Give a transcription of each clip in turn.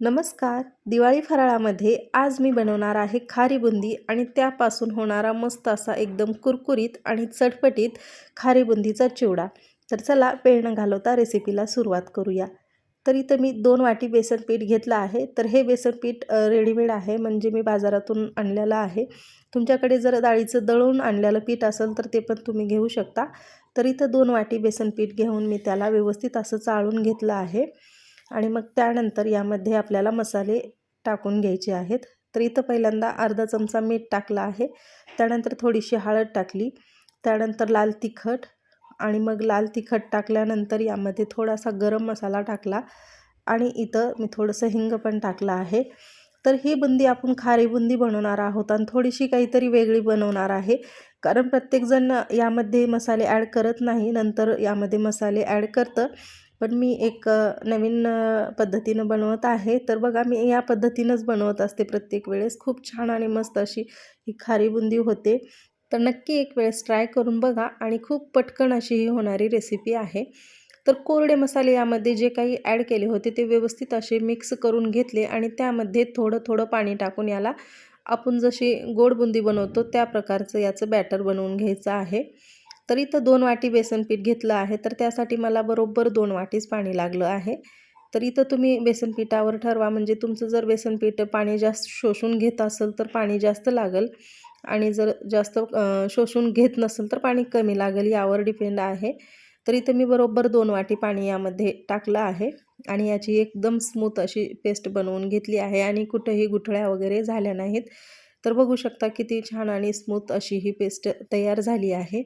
नमस्कार. दिवाळी फराळामध्ये आज मी बनवणार आहे खारी बुंदी आणि त्यापासून होणारा मस्त असा एकदम कुरकुरीत आणि चटपटीत खारी बुंदीचा चिवडा. तर चला वेळ न घालवता रेसिपीला सुरुवात करूया. तर इथं मी दोन वाटी बेसन पीठ घेतलं आहे. तर हे बेसन पीठ रेडीमेड आहे. म्हणजे मी बाजारातून आणलेलं आहे. तुमच्याकडे जर डाळीचं दळून आणलेलं पीठ असेल तर ते पण तुम्ही घेऊ शकता. तर इथं दोन वाटी बेसन पीठ घेऊन मी त्याला व्यवस्थित असं चाळून घेतलं आहे. आणि मग त्यानंतर यामध्ये आपल्याला मसाले टाकून घ्यायचे आहेत. तर इथं पहिल्यांदा अर्धा चमचा मीठ टाकला आहे. त्यानंतर थोडीशी हळद टाकली. त्यानंतर लाल तिखट आणि मग लाल तिखट टाकल्यानंतर यामध्ये थोडासा गरम मसाला टाकला आणि इथं मी थोडंसं हिंग पण टाकलं आहे. तर ही बुंदी आपण खारी बुंदी बनवणार आहोत आणि थोडीशी काहीतरी वेगळी बनवणार आहे. कारण प्रत्येकजण यामध्ये मसाले ॲड करत नाही. नंतर यामध्ये मसाले ॲड करतं. पण मी एक नवीन पद्धतीनं बनवत आहे. तर बघा मी या पद्धतीनंच बनवत असते प्रत्येक वेळेस. खूप छान आणि मस्त अशी ही खारी बुंदी होते. तर नक्की एक वेळेस ट्राय करून बघा आणि खूप पटकन अशी ही होणारी रेसिपी आहे. तर कोरडे मसाले यामध्ये जे काही ॲड केले होते ते व्यवस्थित असे मिक्स करून घेतले आणि त्यामध्ये थोडं थोडं पाणी टाकून याला आपण जशी गोड बुंदी बनवतो त्या प्रकारचं याचं बॅटर बनवून घ्यायचं आहे. तर इथं दोन वाटी बेसन पीठ घेतलं आहे तर त्यासाठी मला बरोबर दोन वाटीच पाणी लागलं आहे. तर इथं तुम्ही बेसन पिठावर ठरवा म्हणजे तुमचं जर बेसन पीठ पाणी जास्त शोषून घेत असेल तर पाणी जास्त लागेल आणि जर जास्त शोषून घेत नसेल तर पाणी कमी लागेल यावर डिपेंड आहे. तर इथं मी बरोबर दोन वाटी पाणी यामध्ये टाकलं आहे आणि याची एकदम स्मूथ अशी पेस्ट बनवून घेतली आहे आणि कुठंही गुठळ्या वगैरे झाल्या नाहीत. तर बघू शकता किती छान आणि स्मूथ अशी ही पेस्ट तयार झाली आहे.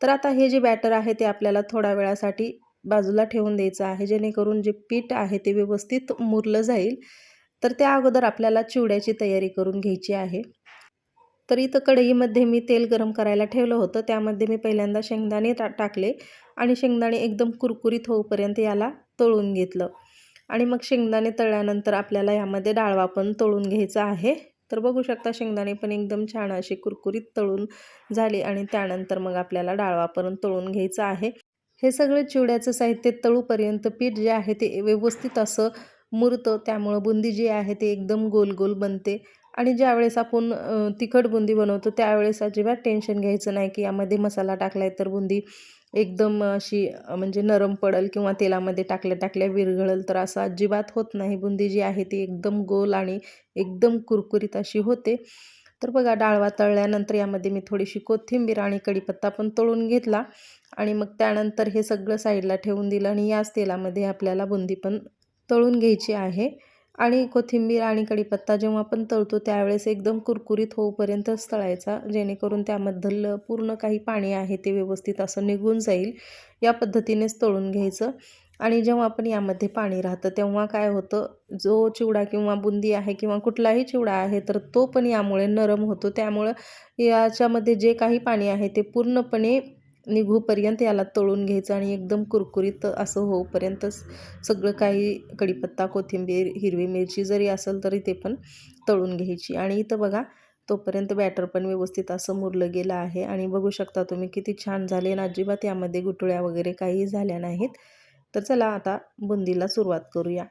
तर आता हे जे बॅटर आहे ते आपल्याला थोड्या वेळासाठी बाजूला ठेवून द्यायचं आहे. जेणेकरून जे पीठ आहे ते व्यवस्थित मुरलं जाईल. तर त्या अगोदर आपल्याला चिवड्याची तयारी करून घ्यायची आहे. तर इथं कढईमध्ये मी तेल गरम करायला ठेवलं होतं. त्यामध्ये मी पहिल्यांदा शेंगदाणे टा टाकले आणि शेंगदाणे एकदम कुरकुरीत होऊपर्यंत याला तळून घेतलं. आणि मग शेंगदाणे तळल्यानंतर आपल्याला यामध्ये डाळवा पण तळून घ्यायचा आहे. तर बघू शकता शेंगदाणे पण एकदम छान असे कुरकुरीत तळून झाले आणि त्यानंतर मग आपल्याला डाळवापर्यंत तळून घ्यायचं आहे. हे सगळं चिवड्याचं साहित्य तळूपर्यंत पीठ जे आहे ते व्यवस्थित असं मुरतं त्यामुळं बुंदी जी आहे ते एकदम गोल गोल बनते. आणि ज्यावेळेस आपण तिखट बुंदी बनवतो त्यावेळेस अजिबात टेन्शन घ्यायचं नाही की यामध्ये मसाला टाकला आहे तर बुंदी एकदम अशी म्हणजे नरम पडल किंवा तेलामध्ये टाकल्या टाकल्या विरघळल तर असं अजिबात होत नाही. बुंदी जी आहे ती एकदम गोल आणि एकदम कुरकुरीत अशी होते. तर बघा डाळवा तळल्यानंतर यामध्ये मी थोडीशी कोथिंबीर आणि कढीपत्ता पण तळून घेतला आणि मग त्यानंतर हे सगळं साईडला ठेवून दिलं आणि याच तेलामध्ये आपल्याला बुंदी पण तळून घ्यायची आहे. आणि कोथिंबीर आणि कढीपत्ता जेव्हा आपण तळतो त्यावेळेस एकदम कुरकुरीत होऊपर्यंतच तळायचा जेणेकरून त्यामधलं पूर्ण काही पाणी आहे ते व्यवस्थित असं निघून जाईल. या पद्धतीनेच तळून घ्यायचं. आणि जेव्हा आपण यामध्ये पाणी राहतं तेव्हा काय होतं जो चिवडा किंवा बुंदी आहे किंवा कुठलाही चिवडा आहे तर तो पण यामुळे नरम होतो. त्यामुळं याच्यामध्ये जे काही पाणी आहे ते पूर्णपणे निघूपर्यंत याला तळून घ्यायचं आणि एकदम कुरकुरीत असं होऊपर्यंत सगळं काही कढीपत्ता कोथिंबीर हिरवी मिरची जरी असेल तरी ते पण तळून घ्यायची. आणि इथं बघा तोपर्यंत बॅटर पण व्यवस्थित असं मुरलं गेलं आहे. आणि बघू शकता तुम्ही किती छान झाले आणि अजिबात यामध्ये गुटळ्या वगैरे काही झाल्या नाहीत. तर चला आता बुंदीला सुरुवात करूया.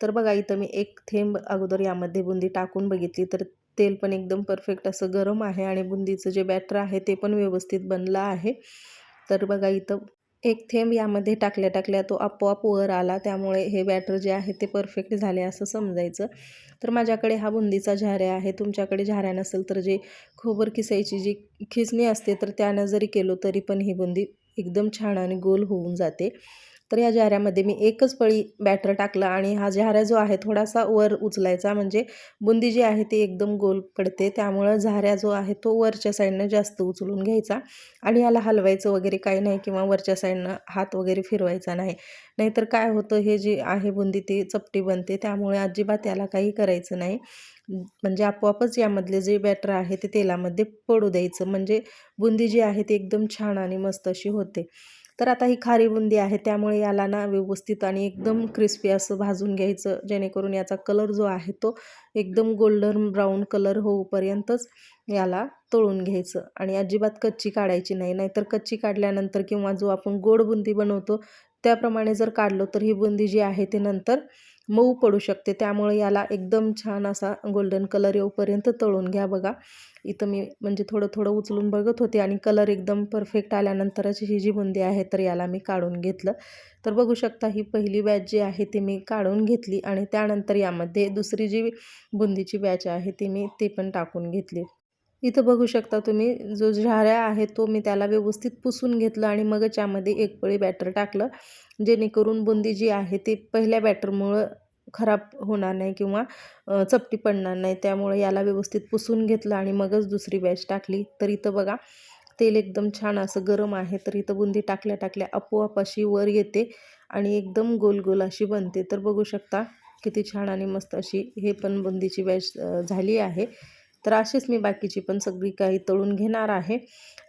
तर बघा इथं मी एक थेंब अगोदर यामध्ये बुंदी टाकून बघितली. तर तेल पण एकदम परफेक्ट असं गरम आहे आणि बुंदीचं जे बॅटर आहे ते पण व्यवस्थित बनलं आहे. तर बघा इथं एक थेंब यामध्ये टाकल्या टाकल्या तो आपोआप वर आला. त्यामुळे हे बॅटर जे आहे ते परफेक्ट झाले असं समजायचं. तर माझ्याकडे हा बुंदीचा झाऱ्या आहे. तुमच्याकडे झाऱ्या नसेल तर जे खोबर किसायची जी खिचणी असते तर त्यानं जरी केलो तरी पण ही बुंदी एकदम छान आणि गोल होऊन जाते. तर या जाऱ्यामध्ये मी एकच पळी बॅटर टाकलं आणि हा झाऱ्या जो आहे थोडासा वर उचलायचा म्हणजे बुंदी जी आहे ती एकदम गोल पडते. त्यामुळं झाऱ्या जो आहे तो वरच्या साईडनं जास्त उचलून घ्यायचा आणि याला हलवायचं वगैरे काही नाही किंवा वरच्या साईडनं हात वगैरे फिरवायचा नाही. नाहीतर काय होतं हे जे आहे बुंदी ती चपटी बनते त्यामुळे अजिबात याला काही करायचं नाही. म्हणजे आपोआपच यामधले जे बॅटर आहे ते तेलामध्ये पडू द्यायचं. म्हणजे बुंदी जी आहे ती एकदम छान आणि मस्त अशी होते. तर आता ही खारी बुंदी आहे त्यामुळे याला ना व्यवस्थित आणि एकदम क्रिस्पी असं भाजून घ्यायचं जेणेकरून याचा कलर जो आहे तो एकदम गोल्डन ब्राऊन कलर होऊपर्यंतच याला तळून घ्यायचं. आणि अजिबात कच्ची काढायची नाही नाहीतर कच्ची काढल्यानंतर किंवा जो आपण गोड बुंदी बनवतो त्याप्रमाणे जर काढलो तर ही बुंदी जी आहे ते नंतर मऊ पडू शकते. त्यामुळे याला एकदम छान असा गोल्डन कलर येऊपर्यंत तळून घ्या बघा. इथं मी म्हणजे थोडं थोडं उचलून बघत होते आणि कलर एकदम परफेक्ट आल्यानंतरच ही जी बुंदी आहे तर याला मी काढून घेतलं. तर बघू शकता ही पहिली बॅच जी आहे ती मी काढून घेतली आणि त्यानंतर यामध्ये दुसरी जी बुंदीची बॅच आहे ती मी ती पण टाकून घेतली. इथं बघू शकता तुम्ही जो झाऱ्या आहे तो मी त्याला व्यवस्थित पुसून घेतलं आणि मगच यामध्ये एक पळी बॅटर टाकलं. जेणेकरून बुंदी जी आहे ती पहिल्या बॅटरमुळं खराब होणार नाही किंवा चपटी पडणार नाही. त्यामुळे याला व्यवस्थित पुसून घेतलं आणि मगच दुसरी बॅच टाकली. तर इथं बघा तेल एकदम छान असं गरम आहे. तर इथं बुंदी टाकल्या टाकल्या आपोआप अशी वर येते आणि एकदम गोल गोल अशी बनते. तर बघू शकता किती छान आणि मस्त अशी हे पण बुंदीची बॅच झाली आहे. तर अशीच मी बाकीची पण सगळी काही तळून घेणार आहे.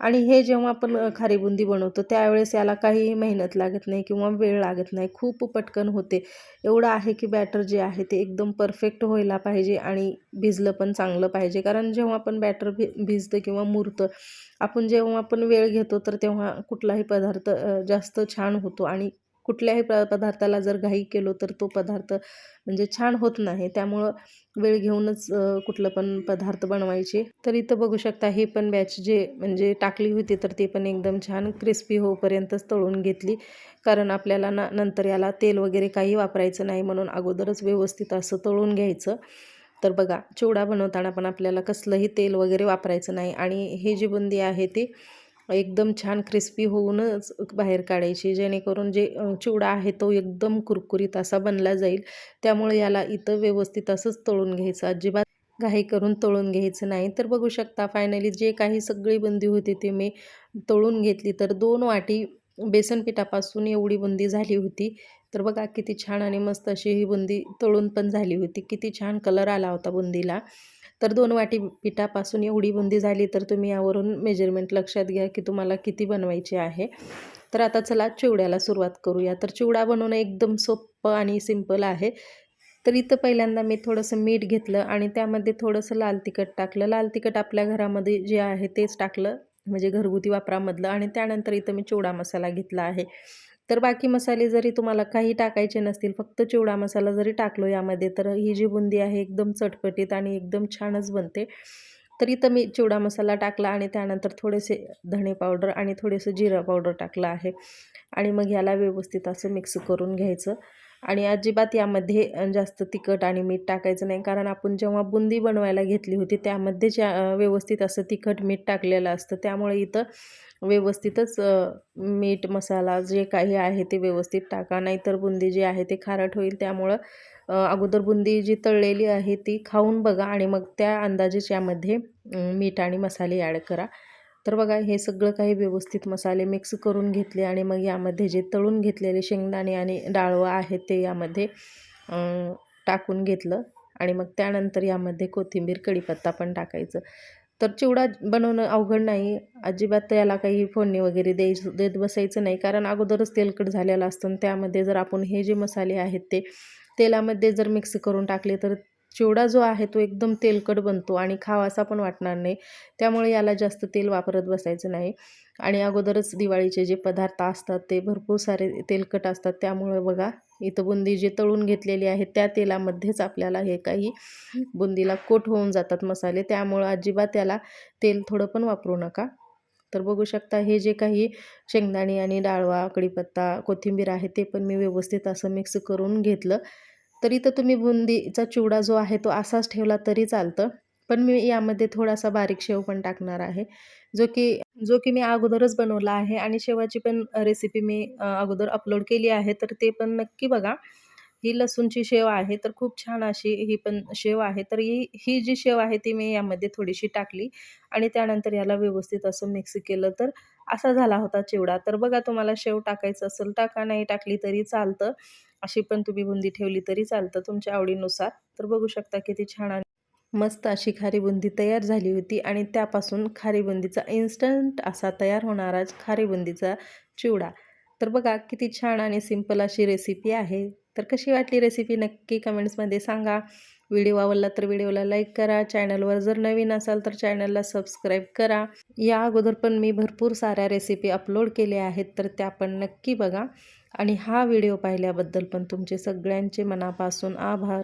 आणि हे जेव्हा आपण खारी बुंदी बनवतो त्यावेळेस याला काहीही मेहनत लागत नाही किंवा वेळ लागत नाही. खूप पटकन होते. एवढं आहे की बॅटर जे आहे ते एकदम परफेक्ट व्हायला पाहिजे आणि भिजलं पण चांगलं पाहिजे. कारण जेव्हा आपण बॅटर भि भिजतं किंवा मुरतं आपण जेव्हा आपण वेळ घेतो तर तेव्हा कुठलाही पदार्थ जास्त छान होतो आणि कुठल्याही प पदार्थाला जर घाई केलो तर तो पदार्थ म्हणजे छान होत नाही. त्यामुळं वेळ घेऊनच कुठलं पण पदार्थ बनवायचे. तर इथं बघू शकता ही पण बॅच जे म्हणजे टाकली होती तर ती पण एकदम छान क्रिस्पी होऊपर्यंतच तळून घेतली. कारण आपल्याला ना नंतर याला तेल वगैरे काही वापरायचं नाही म्हणून अगोदरच व्यवस्थित असं तळून घ्यायचं. तर बघा चिवडा बनवताना पण आपल्याला कसलंही तेल वगैरे वापरायचं नाही. आणि ही जी बुंदी आहे ती एकदम छान क्रिस्पी होऊनच बाहेर काढायची जेणेकरून जे चिवडा आहे तो एकदम कुरकुरीत असा बनला जाईल. त्यामुळे याला इथं व्यवस्थित असंच तळून घ्यायचं. अजिबात घाई करून तळून घ्यायचं नाही. तर बघू शकता फायनली जे काही सगळी बुंदी होती ती मी तळून घेतली. तर दोन वाटी बेसन पिठापासून एवढी बुंदी झाली होती. तर बघा किती छान आणि मस्त अशी ही बुंदी तळून पण झाली होती. किती छान कलर आला होता बुंदीला. तर दोन वाटी पिठापासून एवढी बुंदी झाली तर तुम्ही यावरून मेजरमेंट लक्षात घ्या की तुम्हाला किती बनवायची आहे. तर आता चला चिवड्याला सुरुवात करूया. तर चिवडा बनवणं एकदम सोपं आणि सिंपल आहे. तर इथं पहिल्यांदा मी थोडंसं मीठ घेतलं आणि त्यामध्ये थोडंसं लाल तिखट टाकलं. लाल तिखट आपल्या घरामध्ये जे आहे तेच टाकलं म्हणजे घरगुती वापरामधलं आणि त्यानंतर इथं मी चिवडा मसाला घेतला आहे. तर बाकी मसाले जरी तुम्हाला काही टाकायचे नसतील फक्त चिवडा मसाला जरी टाकलो यामध्ये तर ही जी बुंदी आहे एकदम चटपटीत आणि एकदम छानच बनते. तर इथं मी चिवडा मसाला टाकला आणि त्यानंतर थोडेसे धणे पावडर आणि थोडेसे जिरा पावडर टाकलं आहे. आणि मग याला व्यवस्थित असं मिक्स करून घ्यायचं. आणि अजिबात यामध्ये जास्त तिखट आणि मीठ टाकायचं नाही. कारण आपण जेव्हा बुंदी बनवायला घेतली होती त्यामध्ये ज्या व्यवस्थित असं तिखट मीठ टाकलेलं असतं. त्यामुळे इथं व्यवस्थितच मीठ मसाला जे काही आहे ते व्यवस्थित टाका. नाहीतर बुंदी जी आहे ते खारट होईल. त्यामुळं अगोदर बुंदी जी तळलेली आहे ती खाऊन बघा आणि मग त्या अंदाजेच यामध्ये मीठ आणि मसाले ॲड करा. तर बघा हे सगळं काही व्यवस्थित मसाले मिक्स करून घेतले आणि मग यामध्ये जे तळून घेतलेले शेंगदाणे आणि डाळवं आहे ते यामध्ये टाकून घेतलं. आणि मग त्यानंतर यामध्ये कोथिंबीर कढीपत्ता पण टाकायचं. तर चिवडा बनवणं अवघड नाही. अजिबात याला काही फोडणी वगैरे द्यायचं देत बसायचं नाही. कारण अगोदरच तेलकट झालेलं असतं आणि त्यामध्ये जर आपण हे जे मसाले आहेत ते तेलामध्ये जर मिक्स करून टाकले तर चिवडा जो आहे तो एकदम तेलकट बनतो आणि खावासा पण वाटणार नाही. त्यामुळे याला जास्त तेल वापरत बसायचं नाही. आणि अगोदरच दिवाळीचे जे पदार्थ असतात ते भरपूर सारे तेलकट असतात. त्यामुळे बघा इथं बुंदी जे तळून घेतलेली आहे त्या तेलामध्येच आपल्याला हे काही बुंदीला कोट होऊन जातात मसाले. त्यामुळं अजिबात त्याला तेल थोडं पण वापरू नका. तर बघू शकता हे जे काही शेंगदाणे आणि डाळवा कढीपत्ता कोथिंबीर आहे ते पण मी व्यवस्थित असं मिक्स करून घेतलं. तरी तर तुम्ही बुंदीचा चिवडा जो आहे तो असाच ठेवला तरी चालतं. पण मी यामध्ये थोडासा बारीक शेव पण टाकणार आहे. जो की जो की मी अगोदरच बनवला आहे आणि शेवाची पण रेसिपी मी अगोदर अपलोड केली आहे. तर ते पण नक्की बघा. ही लसूणची शेव आहे तर खूप छान अशी ही पण शेव आहे. तर ही ही जी शेव आहे ती मी यामध्ये थोडीशी टाकली आणि त्यानंतर याला व्यवस्थित असं मिक्स केलं तर असा झाला होता चिवडा. तर बघा तुम्हाला शेव टाकायचं असेल टाका नाही टाकली तरी चालतं. अशी पण तुम्ही बुंदी ठेवली तरी चालतं तुमच्या आवडीनुसार. तर बघू शकता किती छान मस्त अशी खारी बुंदी तयार झाली होती आणि त्यापासून खारी बुंदीचा इन्स्टंट असा तयार होणारा खारी बुंदीचा चिवडा. तर बघा किती छान आणि सिंपल अशी रेसिपी आहे. तर कशी वाटली रेसिपी नक्की कमेंट्समध्ये सांगा. व्हिडिओ आवडला तर व्हिडिओला लाईक करा. चॅनलवर जर नवीन असाल तर चॅनलला सबस्क्राईब करा. या अगोदर पण मी भरपूर साऱ्या रेसिपी अपलोड केल्या आहेत तर त्या पण नक्की बघा. आणि हा व्हिडिओ पाहिल्याबद्दल पण तुमचे सगळ्यांचे मनापासून आभार.